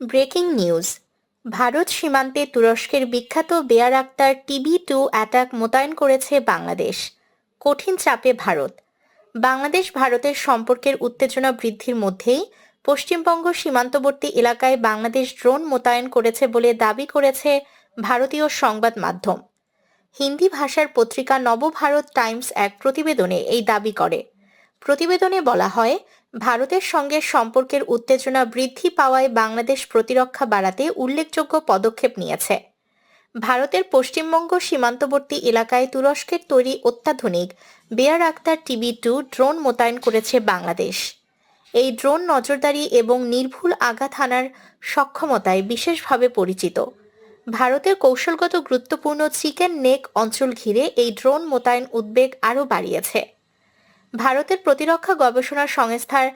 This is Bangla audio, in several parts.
Breaking news. ভারত সীমান্তে তুরস্কের বিখ্যাত Bayraktar TB two attack মোতায়েন করেছে বাংলাদেশ। কঠিন চাপে ভারত। বাংলাদেশ ভারতের সম্পর্কের উত্তেজনা বৃদ্ধির মধ্যেই পশ্চিমবঙ্গ সীমান্তবর্তী এলাকায় বাংলাদেশ ড্রোন মোতায়েন করেছে বলে দাবি করেছে ভারতীয় সংবাদ মাধ্যম। হিন্দি ভাষার পত্রিকা নবভারত টাইমস এক প্রতিবেদনে এই দাবি করে। প্রতিবেদনে বলা হয় ভারতের সঙ্গে সম্পর্কের উত্তেজনা বৃদ্ধি পাওয়ায় বাংলাদেশ প্রতিরক্ষা বাড়াতে উল্লেখযোগ্য পদক্ষেপ নিয়েছে। ভারতের পশ্চিমবঙ্গ সীমান্তবর্তী এলাকায় তুরস্কের তৈরি অত্যাধুনিক Bayraktar TB two drone মোতায়েন করেছে বাংলাদেশ। এই ড্রোন নজরদারি এবং নির্ভুল আঘাত হানার সক্ষমতায় বিশেষভাবে পরিচিত। ভারতের কৌশলগত গুরুত্বপূর্ণ চিকেন নেক অঞ্চল ঘিরে এই ড্রোন মোতায়েন উদ্বেগ আরও বাড়িয়েছে। ভারতের প্রতিরক্ষা গবেষণা সংস্থার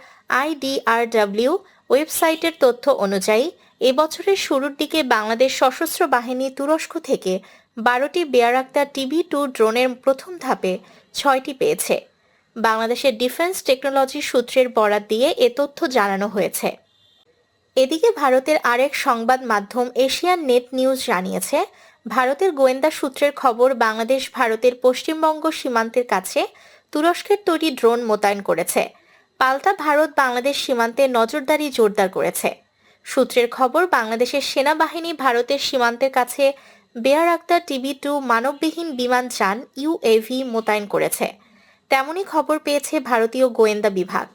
আইডিআরডব্লিউ ওয়েবসাইটের তথ্য অনুযায়ী, এবছরের শুরুর দিকে বাংলাদেশ সশস্ত্র বাহিনী তুরস্ক থেকে বারোটি বেয়ারাক্তার টিভি টু ড্রোনের প্রথম ধাপে ছয়টি পেয়েছে। বাংলাদেশের ডিফেন্স টেকনোলজি সূত্রের বরাত দিয়ে এ তথ্য জানানো হয়েছে। এদিকে ভারতের আরেক সংবাদ মাধ্যম এশিয়ান নেট নিউজ জানিয়েছে, ভারতের গোয়েন্দা সূত্রের খবর, বাংলাদেশ ভারতের পশ্চিমবঙ্গ সীমান্তের কাছে তুরস্কের তৈরি ড্রোন মোতায়েন করেছে। পাল্টা ভারত বাংলাদেশ সীমান্তে নজরদারি জোরদার করেছে। সূত্রের খবর, বাংলাদেশের সেনাবাহিনী ভারতের সীমান্তের কাছে বেয়ার আক্তার টিভি টু মানববিহীন বিমান যান ইউএভি মোতায়েন করেছে। তেমনই খবর পেয়েছে ভারতীয় গোয়েন্দা বিভাগ।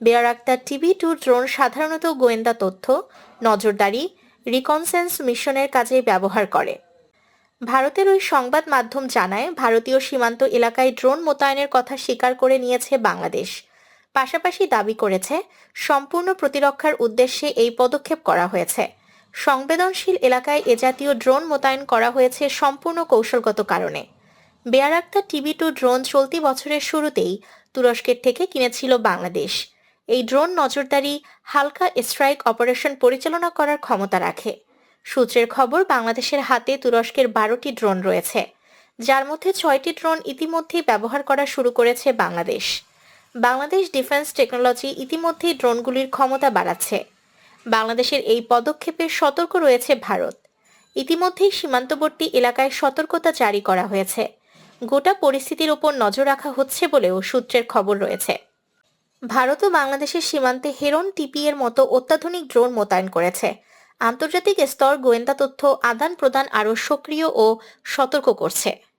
Bayraktar TV two drone সাধারণত গোয়েন্দা তথ্য, নজরদারি, রিকনসেন্স মিশনের কাজে ব্যবহার করে। ভারতের ওই সংবাদ মাধ্যম জানায়, ভারতীয় সীমান্ত এলাকায় ড্রোন মোতায়েনের কথা স্বীকার করে নিয়েছে বাংলাদেশ। পাশাপাশি দাবি করেছে, সম্পূর্ণ প্রতিরক্ষার উদ্দেশ্যে এই পদক্ষেপ করা হয়েছে। সংবেদনশীল এলাকায় এ জাতীয় ড্রোন মোতায়েন করা হয়েছে সম্পূর্ণ কৌশলগত কারণে। Bayraktar TV two drone চলতি বছরের শুরুতেই তুরস্কের থেকে কিনেছিল বাংলাদেশ। এই ড্রোন নজরদারি, হালকা স্ট্রাইক অপারেশন পরিচালনা করার ক্ষমতা রাখে। সূত্রের খবর, বাংলাদেশের হাতে তুরস্কের বারোটি ড্রোন রয়েছে। যার মধ্যে ছয়টি ড্রোন ইতিমধ্যেই ব্যবহার করা শুরু করেছে বাংলাদেশ। বাংলাদেশ ডিফেন্স টেকনোলজি ইতিমধ্যেই ড্রোনগুলির ক্ষমতা বাড়াচ্ছে। বাংলাদেশের এই পদক্ষেপে সতর্ক রয়েছে ভারত। ইতিমধ্যেই সীমান্তবর্তী এলাকায় সতর্কতা জারি করা হয়েছে। গোটা পরিস্থিতির ওপর নজর রাখা হচ্ছে বলেও সূত্রের খবর রয়েছে। ভারত ও বাংলাদেশের সীমান্তে হেরন টিপি এর মতো অত্যাধুনিক ড্রোন মোতায়েন করেছে। আন্তর্জাতিক স্তর গোয়েন্দা তথ্য আদান প্রদান আরও সক্রিয় ও সতর্ক করছে।